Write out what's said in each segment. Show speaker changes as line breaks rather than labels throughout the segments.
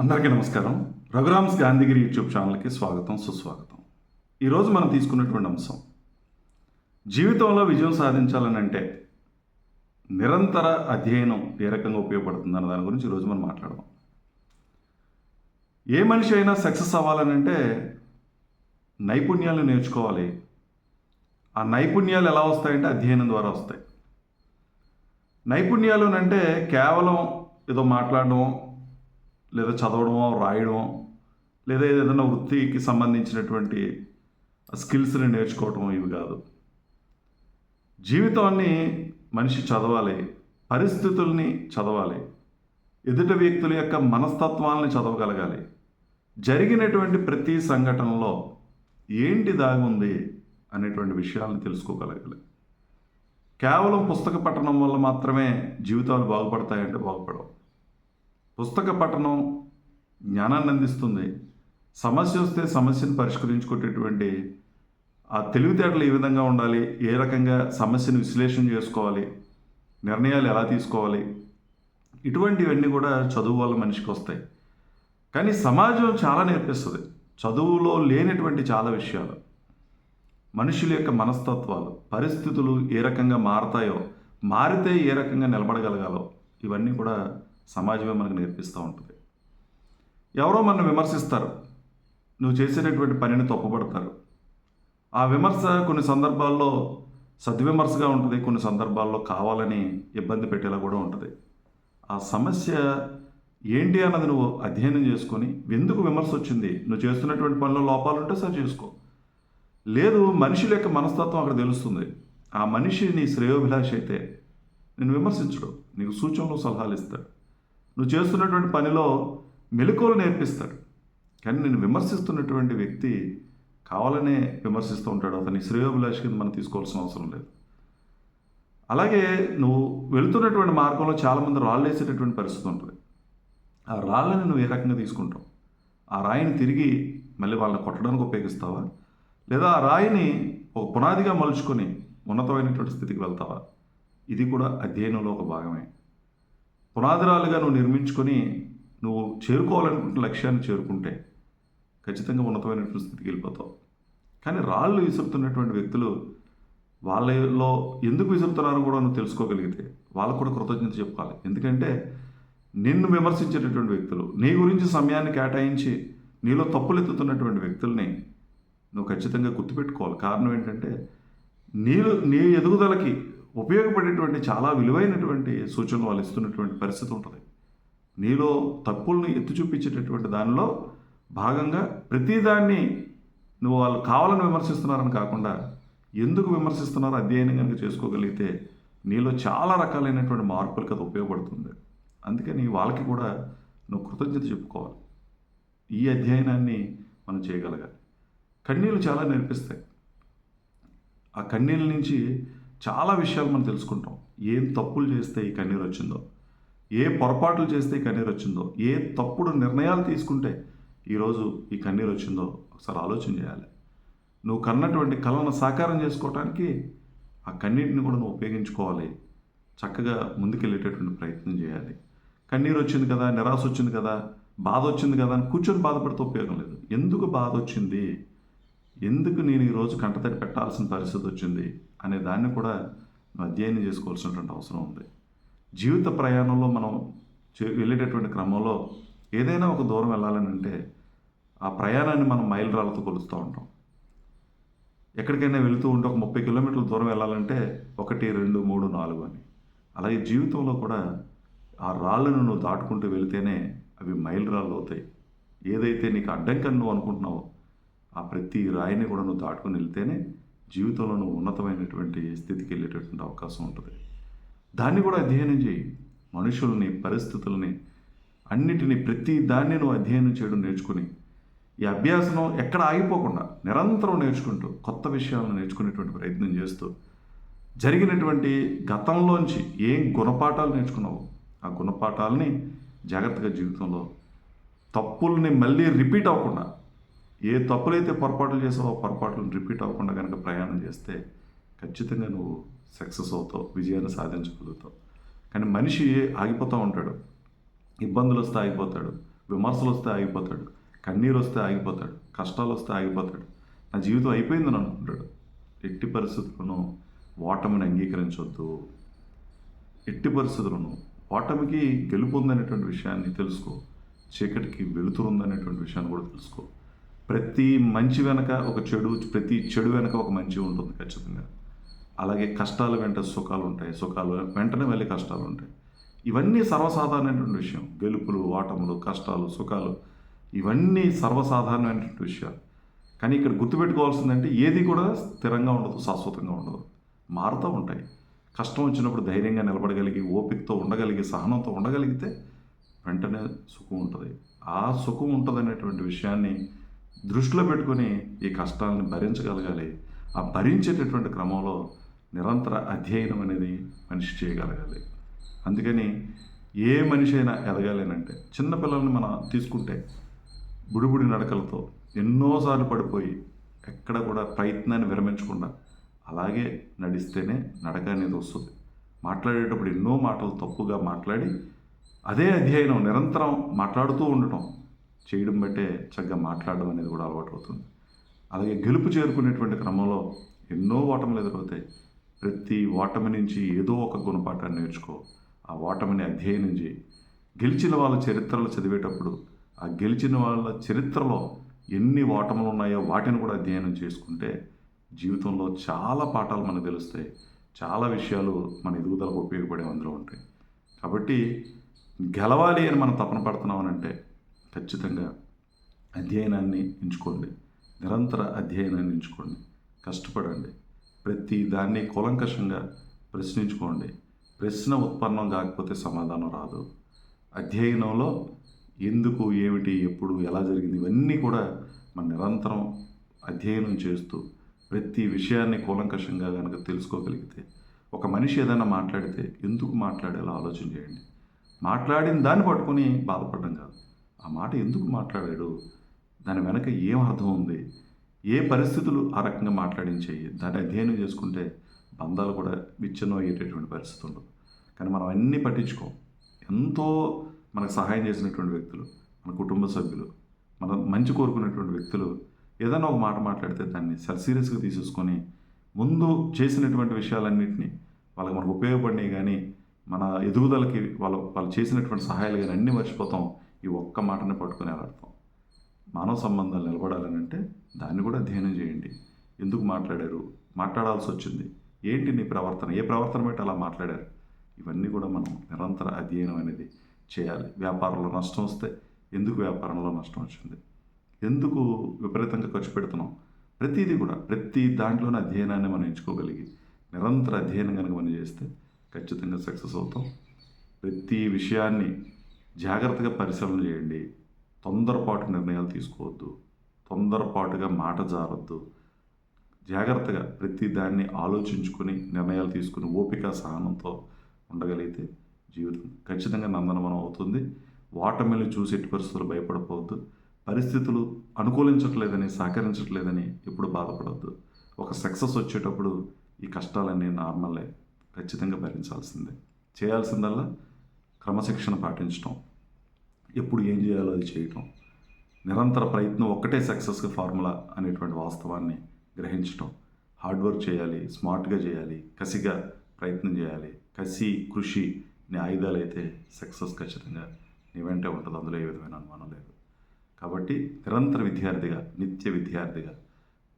అందరికీ నమస్కారం. రఘురామ్స్ గాంధీగిరి యూట్యూబ్ ఛానల్కి స్వాగతం సుస్వాగతం. ఈరోజు మనం తీసుకున్నటువంటి అంశం జీవితంలో విజయం సాధించాలని అంటే నిరంతర అధ్యయనం ఏ రకంగా ఉపయోగపడుతుంది దాని గురించి ఈరోజు మనం మాట్లాడదాం. ఏ మనిషి అయినా సక్సెస్ అవ్వాలని అంటే నైపుణ్యాలు నేర్చుకోవాలి. ఆ నైపుణ్యాలు ఎలా వస్తాయంటే అధ్యయనం ద్వారా వస్తాయి. నైపుణ్యాలు అంటే కేవలం ఏదో మాట్లాడడం లేదా చదవడమో రాయడమో లేదా ఏదైనా వృత్తికి సంబంధించినటువంటి స్కిల్స్ని నేర్చుకోవటం ఇవి కాదు. జీవితాన్ని మనిషి చదవాలి పరిస్థితుల్ని చదవాలి ఎదుటి వ్యక్తుల యొక్క మనస్తత్వాలని చదవగలగాలి. జరిగినటువంటి ప్రతి సంఘటనలో ఏంటి దాగి ఉంది అనేటువంటి విషయాలను తెలుసుకోగలగాలి. కేవలం పుస్తక పఠనం వల్ల మాత్రమే జీవితాలు బాగుపడతాయంటే బాగుపడవు. పుస్తక పఠనం జ్ఞానాన్ని అందిస్తుంది సమస్య వస్తే సమస్యను పరిష్కరించుకునేటువంటి ఆ తెలివితేటలు ఏ విధంగా ఉండాలి? ఏ రకంగా సమస్యను విశ్లేషణ చేసుకోవాలి? నిర్ణయాలు ఎలా తీసుకోవాలి? ఇటువంటివన్నీ కూడా చదువు వల్ల మనిషికి వస్తాయి. కానీ సమాజం చాలా నేర్పిస్తుంది. చదువులో లేనటువంటి చాలా విషయాలు. మనుషుల యొక్క మనస్తత్వాలు పరిస్థితులు ఏ రకంగా మారతాయో మారితే ఏ రకంగా నిలబడగలగాలో ఇవన్నీ కూడా సమాజమే మనకు నేర్పిస్తూ ఉంటుంది. ఎవరో మనల్ని విమర్శిస్తారు. నువ్వు చేసేటటువంటి పనిని తప్పుపడతారు. ఆ విమర్శ కొన్ని సందర్భాల్లో సద్విమర్శగా ఉంటుంది కొన్ని సందర్భాల్లో కావాలని ఇబ్బంది పెట్టేలా కూడా ఉంటుంది. ఆ సమస్య ఏంటి అన్నది నువ్వు అధ్యయనం చేసుకొని ఎందుకు విమర్శ వచ్చింది? నువ్వు చేస్తున్నటువంటి పనిలో లోపాలు ఉంటే సరి చేసుకో. లేదు మనుషుల యొక్క మనస్తత్వం అక్కడ తెలుస్తుంది. ఆ మనిషి నీ శ్రేయోభిలాష అయితే నేను విమర్శించడు. నీకు సూచనలు సలహాలు ఇస్తాడు. నువ్వు చేస్తున్నటువంటి పనిలో మెలకువలు నేర్పిస్తాడు. కానీ నేను విమర్శిస్తున్నటువంటి వ్యక్తి కావాలనే విమర్శిస్తూ ఉంటాడు. అతని శ్రేయోభిలాష్ కింద మనం తీసుకోవాల్సిన అవసరం లేదు. అలాగే నువ్వు వెళుతున్నటువంటి మార్గంలో చాలామంది రాళ్ళు వేసేటటువంటి పరిస్థితి ఉంటుంది. ఆ రాళ్ళని నువ్వు ఏ రకంగా తీసుకుంటావు? ఆ రాయిని తిరిగి మళ్ళీ వాళ్ళని కొట్టడానికి ఉపయోగిస్తావా? లేదా ఆ రాయిని ఒక పునాదిగా మలుచుకొని ఉన్నతమైనటువంటి స్థితికి వెళ్తావా? ఇది కూడా అధ్యయనంలో ఒక భాగమే. పునాదిరాలుగా నువ్వు నిర్మించుకొని నువ్వు చేరుకోవాలనుకుంటున్న లక్ష్యాన్ని చేరుకుంటే ఖచ్చితంగా ఉన్నతమైనటువంటి స్థితికి వెళ్ళిపోతావు. కానీ రాళ్ళు విసురుతున్నటువంటి వ్యక్తులు వాళ్ళలో ఎందుకు విసురుతున్నారో కూడా నువ్వు తెలుసుకోగలిగితే వాళ్ళకు కూడా కృతజ్ఞత చెప్పాలి ఎందుకంటే నిన్ను విమర్శించేటటువంటి వ్యక్తులు నీ గురించి సమయాన్ని కేటాయించి నీలో తప్పులు ఎత్తుతున్నటువంటి వ్యక్తుల్ని నువ్వు ఖచ్చితంగా గుర్తుపెట్టుకోవాలి. కారణం ఏంటంటే నీలో నీ ఎదుగుదలకి ఉపయోగపడేటువంటి చాలా విలువైనటువంటి సూచనలు వాళ్ళు ఇస్తున్నటువంటి పరిస్థితి ఉంటుంది. నీలో తప్పుల్ని ఎత్తి చూపించేటటువంటి దానిలో భాగంగా ప్రతిదాన్ని నువ్వు వాళ్ళు కావాలని విమర్శిస్తున్నారని కాకుండా ఎందుకు విమర్శిస్తున్నారో అధ్యయనం కనుక చేసుకోగలిగితే నీలో చాలా రకాలైనటువంటి మార్పులకు అది ఉపయోగపడుతుంది. అందుకని వాళ్ళకి కూడా నువ్వు కృతజ్ఞత చెప్పుకోవాలి. ఈ అధ్యయనాన్ని మనం చేయగలగాలి. కన్నీళ్ళు చాలా నేర్పిస్తాయి. ఆ కన్నీళ్ళ నుంచి చాలా విషయాలు మనం తెలుసుకుంటాం. ఏం తప్పులు చేస్తే ఈ కన్నీరు వచ్చిందో ఏ పొరపాట్లు చేస్తే ఈ కన్నీరు వచ్చిందో ఏ తప్పుడు నిర్ణయాలు తీసుకుంటే ఈరోజు ఈ కన్నీరు వచ్చిందో ఒకసారి ఆలోచన చేయాలి. నువ్వు కన్నటువంటి కళను సాకారం చేసుకోవటానికి ఆ కన్నీటిని కూడా నువ్వు ఉపయోగించుకోవాలి. చక్కగా ముందుకెళ్ళేటటువంటి ప్రయత్నం చేయాలి. కన్నీరు వచ్చింది కదా నిరాశ వచ్చింది కదా బాధ వచ్చింది కదా అని కూర్చొని బాధపడితే ఉపయోగం లేదు. ఎందుకు బాధ వచ్చింది? ఎందుకు నేను ఈరోజు కంటతడి పెట్టాల్సిన పరిస్థితి వచ్చింది? అనే దాన్ని కూడా అధ్యయనం చేసుకోవాల్సినటువంటి అవసరం ఉంది. జీవిత ప్రయాణంలో మనం చే- వెళ్ళేటటువంటి క్రమంలో ఏదైనా ఒక దూరం వెళ్ళాలని అంటే ఆ ప్రయాణాన్ని మనం మైల్ రాళ్ళతో కొలుస్తూ ఉంటాం. ఎక్కడికైనా వెళుతూ ఉంటే ఒక ముప్పై కిలోమీటర్ల దూరం వెళ్ళాలంటే ఒకటి రెండు మూడు నాలుగు అని. అలాగే జీవితంలో కూడా ఆ రాళ్ళను నువ్వు దాటుకుంటూ వెళితేనే అవి మైల్ రాళ్ళు అవుతాయి. ఏదైతే నీకు అడ్డంకని నువ్వు అనుకుంటున్నావో ఆ ప్రతి రాయిని కూడా నువ్వు దాటుకుని వెళ్తేనే జీవితంలో ఉన్నతమైనటువంటి స్థితికి వెళ్ళేటటువంటి అవకాశం ఉంటుంది. దాన్ని కూడా అధ్యయనం చేయి. మనుషుల్ని పరిస్థితుల్ని అన్నిటినీ ప్రతి దాన్ని నువ్వు అధ్యయనం చేయడం నేర్చుకుని ఈ అభ్యాసం ఎక్కడ ఆగిపోకుండా నిరంతరం నేర్చుకుంటూ కొత్త విషయాలను నేర్చుకునేటువంటి ప్రయత్నం చేస్తూ జరిగినటువంటి గతంలోంచి ఏం గుణపాఠాలు నేర్చుకున్నావు? ఆ గుణపాఠాలని జాగ్రత్తగా జీవితంలో తప్పుల్ని మళ్ళీ రిపీట్ అవ్వకుండా ఏ తప్పులైతే పొరపాట్లు చేసావో పొరపాట్లను రిపీట్ అవ్వకుండా కనుక ప్రయాణం చేస్తే ఖచ్చితంగా నువ్వు సక్సెస్ అవుతావు విజయాన్ని సాధించగలుగుతావు. కానీ మనిషి ఆగిపోతూ ఉంటాడు. ఇబ్బందులు వస్తే ఆగిపోతాడు విమర్శలు వస్తే ఆగిపోతాడు కన్నీరు వస్తే ఆగిపోతాడు కష్టాలు వస్తే ఆగిపోతాడు. నా జీవితం అయిపోయిందని అనుకుంటాడు. ఎట్టి పరిస్థితులను ఓటమిని అంగీకరించవద్దు ఎట్టి పరిస్థితులను ఓటమికి గెలుపు ఉందనేటువంటి విషయాన్ని తెలుసుకో. చీకటికి వెలుతురు ఉందనేటువంటి విషయాన్ని కూడా తెలుసుకో. ప్రతి మంచి వెనక ఒక చెడు ప్రతి చెడు వెనక ఒక మంచి ఉంటుంది ఖచ్చితంగా. అలాగే కష్టాల వెంట సుఖాలు ఉంటాయి. సుఖాలు వెంటనే మళ్ళీ కష్టాలు ఉంటాయి. ఇవన్నీ సర్వసాధారణమైనటువంటి విషయం. గెలుపులు ఓటములు కష్టాలు సుఖాలు ఇవన్నీ సర్వసాధారణమైనటువంటి విషయాలు. కానీ ఇక్కడ గుర్తుపెట్టుకోవాల్సిందంటే ఏది కూడా స్థిరంగా ఉండదు శాశ్వతంగా ఉండదు. మారుతూ ఉంటాయి. కష్టం వచ్చినప్పుడు ధైర్యంగా నిలబడగలిగి ఓపికతో ఉండగలిగి సహనంతో ఉండగలిగితే వెంటనే సుఖం ఉంటుంది. ఆ సుఖం ఉంటుంది అనేటువంటి విషయాన్ని దృష్టిలో పెట్టుకొని ఈ కష్టాలను భరించగలగాలి. ఆ భరించేటటువంటి క్రమంలో నిరంతర అధ్యయనం అనేది మనిషి చేయగలగాలి. అందుకని ఏ మనిషి అయినా ఎదగాలేనంటే చిన్నపిల్లల్ని మనం తీసుకుంటే బుడిబుడి నడకలతో ఎన్నోసార్లు పడిపోయి ఎక్కడ కూడా ప్రయత్నాన్ని విరమించకుండా అలాగే నడిస్తేనే నడక అనేది వస్తుంది. మాట్లాడేటప్పుడు ఎన్నో మాటలు తప్పుగా మాట్లాడి అదే అధ్యయనం నిరంతరం మాట్లాడుతూ ఉండటం చేయడం బట్టే చక్కగా మాట్లాడడం అనేది కూడా అలవాటు అవుతుంది అలాగే గెలుపు చేరుకునేటువంటి క్రమంలో ఎన్నో ఓటములు ఎదురవుతాయి. ప్రతి ఓటమి నుంచి ఏదో ఒక గుణపాఠాన్ని నేర్చుకో ఆ ఓటమిని అధ్యయనం చేయి. గెలిచిన వాళ్ళ చరిత్రలు చదివేటప్పుడు ఆ గెలిచిన వాళ్ళ చరిత్రలో ఎన్ని ఓటములు ఉన్నాయో వాటిని కూడా అధ్యయనం చేసుకుంటే జీవితంలో చాలా పాఠాలు మనకు తెలుస్తాయి. చాలా విషయాలు మన ఎదుగుదలకు ఉపయోగపడే అందులో ఉంటాయి. కాబట్టి గెలవాలి అని మనం తపన పడుతున్నాం అంటే ఖచ్చితంగా అధ్యయనాన్ని ఎంచుకోండి. నిరంతర అధ్యయనాన్ని ఎంచుకోండి. కష్టపడండి. ప్రతి దాన్ని కూలంకషంగా ప్రశ్నించుకోండి. ప్రశ్న ఉత్పన్నం కాకపోతే సమాధానం రాదు. అధ్యయనంలో ఎందుకు ఏమిటి ఎప్పుడు ఎలా జరిగింది ఇవన్నీ కూడా మన నిరంతరం అధ్యయనం చేస్తూ ప్రతి విషయాన్ని కూలంకషంగా కనుక తెలుసుకోగలిగితే ఒక మనిషి ఏదైనా మాట్లాడితే ఎందుకు మాట్లాడేలా ఆలోచన చేయండి. మాట్లాడిన దాన్ని పట్టుకొని బాధపడడం కాదు. ఆ మాట ఎందుకు మాట్లాడాడు? దాని వెనక ఏం అర్థం ఉంది? ఏ పరిస్థితులు ఆ రకంగా మాట్లాడించాయి? దాన్ని అధ్యయనం చేసుకుంటే బంధాలు కూడా విచ్ఛిన్నం అయ్యేటటువంటి పరిస్థితులు కానీ మనం అన్నీ పట్టించుకోం. ఎంతో మనకు సహాయం చేసినటువంటి వ్యక్తులు మన కుటుంబ సభ్యులు మన మంచి కోరుకునేటువంటి వ్యక్తులు ఏదైనా ఒక మాట మాట్లాడితే దాన్ని చాలా సీరియస్గా తీసేసుకొని ముందు చేసినటువంటి విషయాలన్నింటినీ వాళ్ళకి మనకు ఉపయోగపడినాయి కానీ మన ఎదుగుదలకి వాళ్ళ వాళ్ళు చేసినటువంటి సహాయాలు కానీ అన్నీ మర్చిపోతాం. ఈ ఒక్క మాటని పట్టుకుని ఆడతాం మానవ సంబంధాలు నిలబడాలని అంటే దాన్ని కూడా అధ్యయనం చేయండి. ఎందుకు మాట్లాడారు? మాట్లాడాల్సి వచ్చింది. ఏంటి నీ ప్రవర్తన? ఏ ప్రవర్తన బట్టి అలా మాట్లాడారు? ఇవన్నీ కూడా మనం నిరంతర అధ్యయనం అనేది చేయాలి. వ్యాపారంలో నష్టం వస్తే ఎందుకు వ్యాపారంలో నష్టం వచ్చింది? ఎందుకు విపరీతంగా ఖర్చు పెడుతున్నాం? ప్రతిదీ కూడా ప్రతి దాంట్లోనే అధ్యయనాన్ని మనం ఎంచుకోగలిగి నిరంతర అధ్యయనం కనుక మనం చేస్తే ఖచ్చితంగా సక్సెస్ అవుతాం. ప్రతి విషయాన్ని జాగ్రత్తగా పరిశీలన చేయండి. తొందరపాటు నిర్ణయాలు తీసుకోవద్దు. తొందరపాటుగా మాట జారొద్దు. జాగ్రత్తగా ప్రతి దాన్ని ఆలోచించుకొని నిర్ణయాలు తీసుకుని ఓపిక సహనంతో ఉండగలిగితే జీవితం ఖచ్చితంగా నందనవనం అవుతుంది. ఓటమిని చూసి ఎట్టి పరిస్థితులు భయపడపోవద్దు. పరిస్థితులు అనుకూలించట్లేదని సహకరించట్లేదని ఎప్పుడు బాధపడవద్దు ఒక సక్సెస్ వచ్చేటప్పుడు ఈ కష్టాలన్నీ నార్మలే ఖచ్చితంగా భరించాల్సిందే. చేయాల్సిందల్లా క్రమశిక్షణ పాటించడం ఎప్పుడు ఏం చేయాలో అది చేయటం నిరంతర ప్రయత్నం ఒక్కటే సక్సెస్కి ఫార్ములా అనేటువంటి వాస్తవాన్ని గ్రహించటం హార్డ్ వర్క్ చేయాలి స్మార్ట్గా చేయాలి కసిగా ప్రయత్నం చేయాలి కసి కృషి నీ ఆయుధాలు అయితే సక్సెస్ ఖచ్చితంగా నీ వెంటే ఉంటుంది. అందులో ఏ విధమైన అనుమానం లేదు. కాబట్టి నిరంతర విద్యార్థిగా నిత్య విద్యార్థిగా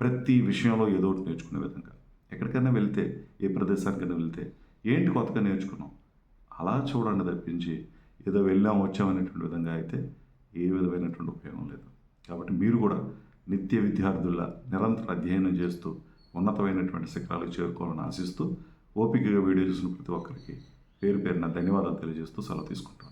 ప్రతి విషయంలో ఏదో ఒకటి నేర్చుకునే విధంగా. ఎక్కడికైనా వెళితే ఏ ప్రదేశానికైనా వెళితే ఏంటి కొత్తగా నేర్చుకున్నాం అలా చూడండి తప్పించి ఏదో వెళ్ళాం వచ్చాం అనేటువంటి విధంగా అయితే ఏ విధమైనటువంటి ఉపయోగం లేదు. కాబట్టి మీరు కూడా నిత్య విద్యార్థుల నిరంతర అధ్యయనం చేస్తూ ఉన్నతమైనటువంటి శిఖరాలకు చేరుకోవాలని ఆశిస్తూ ఓపికగా వీడియో చూసిన ప్రతి ఒక్కరికి పేరు పేరున ధన్యవాదాలు తెలియజేస్తూ సెలవు తీసుకుంటాను